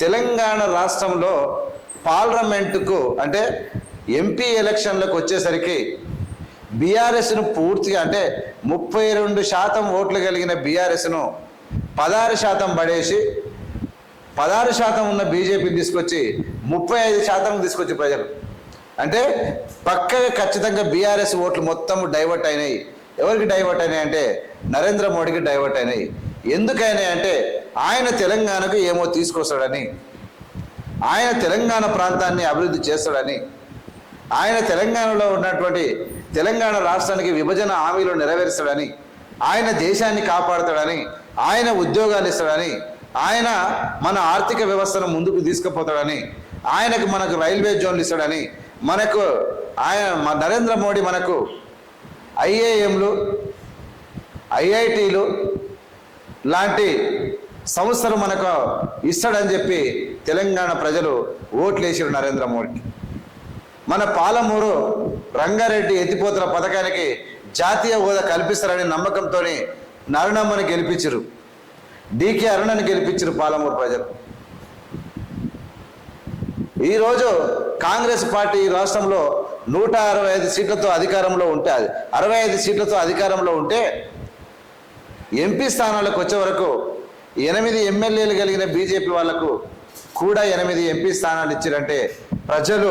తెలంగాణ రాష్ట్రంలో పార్లమెంటుకు అంటే ఎంపీ ఎలక్షన్లకు వచ్చేసరికి బీఆర్ఎస్ను పూర్తిగా అంటే ముప్పై రెండు శాతం ఓట్లు కలిగిన బీఆర్ఎస్ను పదహారు శాతం పడేసి పదహారు శాతం ఉన్న బీజేపీని తీసుకొచ్చి ముప్పై ఐదు శాతం తీసుకొచ్చి ప్రజలు. అంటే పక్కగా ఖచ్చితంగా బీఆర్ఎస్ ఓట్లు మొత్తం డైవర్ట్ అయినాయి. ఎవరికి డైవర్ట్ అయినాయి అంటే నరేంద్ర మోడీకి డైవర్ట్ అయినాయి. ఎందుకైనాయి అంటే ఆయన తెలంగాణకు ఏమో తీసుకొస్తాడని ఆయన తెలంగాణ ప్రాంతాన్ని అభివృద్ధి చేస్తాడని ఆయన తెలంగాణలో ఉన్నటువంటి తెలంగాణ రాష్ట్రానికి విభజన హామీలు నెరవేరుస్తాడని ఆయన దేశాన్ని కాపాడుతాడని ఆయన ఉద్యోగాలు ఇస్తాడని ఆయన మన ఆర్థిక వ్యవస్థను ముందుకు తీసుకుపోతాడని ఆయనకు మనకు రైల్వే జోన్లు ఇస్తాడని మనకు ఆయన నరేంద్ర మోడీ మనకు ఐఏఎంలు ఐఐటీలు లాంటి సంవత్సరం మనకు ఇస్తాడని చెప్పి తెలంగాణ ప్రజలు ఓట్లేసారు నరేంద్ర మోడీకి. మన పాలమూరు రంగారెడ్డి ఎత్తిపోతల పథకానికి జాతీయ హోదా కల్పిస్తారనే నమ్మకంతో నరుణమ్మని గెలిపించరు. డికే అరుణని గెలిపించరు పాలమూరు ప్రజలు. ఈరోజు కాంగ్రెస్ పార్టీ ఈ రాష్ట్రంలో నూట అరవై ఐదు సీట్లతో అధికారంలో ఉంటే అది అరవై ఐదు సీట్లతో అధికారంలో ఉంటే ఎంపీ స్థానాలకు వచ్చే వరకు ఎనిమిది ఎమ్మెల్యేలు కలిగిన బీజేపీ వాళ్ళకు కూడా ఎనిమిది ఎంపీ స్థానాలు ఇచ్చారంటే ప్రజలు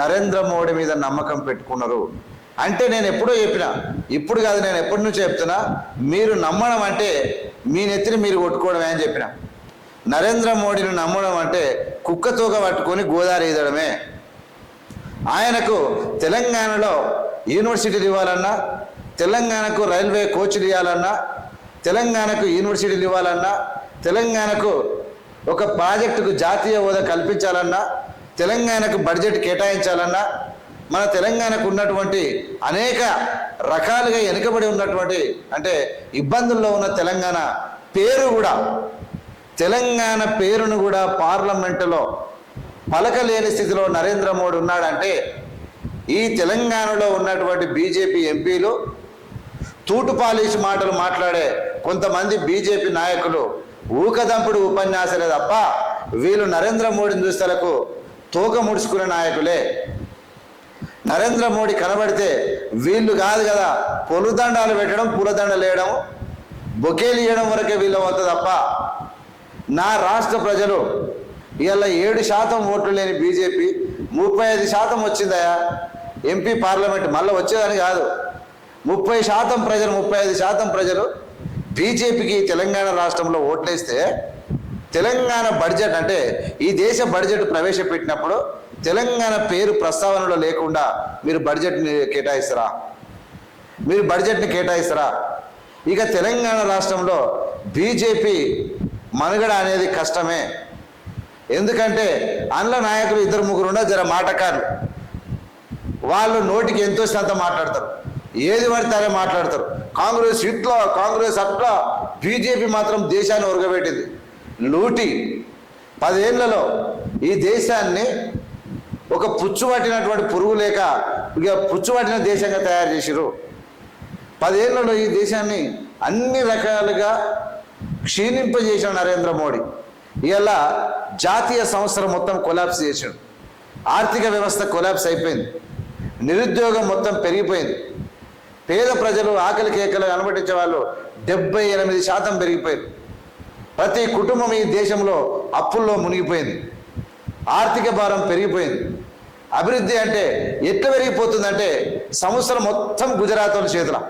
నరేంద్ర మోడీ మీద నమ్మకం పెట్టుకున్నారు. అంటే నేను ఎప్పుడో చెప్పిన ఇప్పుడు కాదు నేను ఎప్పటి నుంచో చెప్తున్నా మీరు నమ్మడం అంటే మీ నెత్తిని మీరు కొట్టుకోవడమే అని చెప్పిన. నరేంద్ర మోడీని నమ్మడం అంటే కుక్కతోక పట్టుకొని గోదావరి ఈదడమే ఆయనకు తెలంగాణలో యూనివర్సిటీలు ఇవ్వాలన్నా తెలంగాణకు రైల్వే కోచ్లు ఇవ్వాలన్నా తెలంగాణకు యూనివర్సిటీలు ఇవ్వాలన్నా తెలంగాణకు ఒక ప్రాజెక్టుకు జాతీయ హోదా కల్పించాలన్నా తెలంగాణకు బడ్జెట్ కేటాయించాలన్నా మన తెలంగాణకు ఉన్నటువంటి అనేక రకాలుగా వెనుకబడి ఉన్నటువంటి అంటే ఇబ్బందుల్లో ఉన్న తెలంగాణ పేరు కూడా తెలంగాణ పేరును కూడా పార్లమెంటులో పలకలేని స్థితిలో నరేంద్ర మోడీ ఉన్నాడంటే ఈ తెలంగాణలో ఉన్నటువంటి బీజేపీ ఎంపీలు తూటు పాలిష్ మాటలు మాట్లాడే కొంతమంది బీజేపీ నాయకులు ఊకదంపుడు ఉపన్యాసాలే తప్ప వీళ్ళు నరేంద్ర మోడీని దుస్తులకు తోక ముడుచుకునే నాయకులే. నరేంద్ర మోడీ కనబడితే వీళ్ళు కాదు కదా పొలుదండాలు పెట్టడం పూలదండలు వేయడం బొకేలు ఇవ్వడం వరకే వీళ్ళు అవుతుంది తప్ప నా రాష్ట్ర ప్రజలు ఇలా ఏడు శాతం ఓట్లు లేని బీజేపీ ముప్పై ఐదు శాతం వచ్చిందయా ఎంపీ పార్లమెంట్ మళ్ళీ వచ్చేదని కాదు. ముప్పై శాతం ప్రజలు ముప్పై ఐదు శాతం ప్రజలు బీజేపీకి తెలంగాణ రాష్ట్రంలో ఓట్లేస్తే తెలంగాణ బడ్జెట్ అంటే ఈ దేశ బడ్జెట్ ప్రవేశపెట్టినప్పుడు తెలంగాణ పేరు ప్రస్తావనలో లేకుండా మీరు బడ్జెట్ని కేటాయిస్తారా? మీరు బడ్జెట్ని కేటాయిస్తారా? ఇక తెలంగాణ రాష్ట్రంలో బీజేపీ మనుగడ అనేది కష్టమే. ఎందుకంటే అందులో నాయకులు ఇద్దరు ముగ్గురు ఉన్న జర మాటకారులు వాళ్ళు నోటికి ఎంతో శాతం మాట్లాడతారు. ఏది పడితే మాట్లాడతారు. కాంగ్రెస్ ఇట్లా కాంగ్రెస్ అట్లా బీజేపీ మాత్రం దేశాన్ని ఉరగబెట్టింది లూటి పదేళ్ళలో ఈ దేశాన్ని ఒక పుచ్చు పట్టినటువంటి పురుగు లేక ఇక పుచ్చు పట్టిన దేశంగా తయారు చేసిరు పదేళ్ళలో ఈ దేశాన్ని అన్ని రకాలుగా క్షీణింపజేసిన నరేంద్ర మోడీ. ఇలా జాతీయ సంస్థలు మొత్తం కొలాప్స్ చేసాడు ఆర్థిక వ్యవస్థ కొలాప్స్ అయిపోయింది. నిరుద్యోగం మొత్తం పెరిగిపోయింది. పేద ప్రజలు ఆకలి కేకలు అనుమతించే వాళ్ళు డెబ్బై ఎనిమిది శాతం పెరిగిపోయింది. ప్రతి కుటుంబం ఈ దేశంలో అప్పుల్లో మునిగిపోయింది. ఆర్థిక భారం పెరిగిపోయింది. అభివృద్ధి అంటే ఎట్లా పెరిగిపోతుందంటే సంవత్సరం మొత్తం గుజరాత్ వాళ్ళ చేతుల.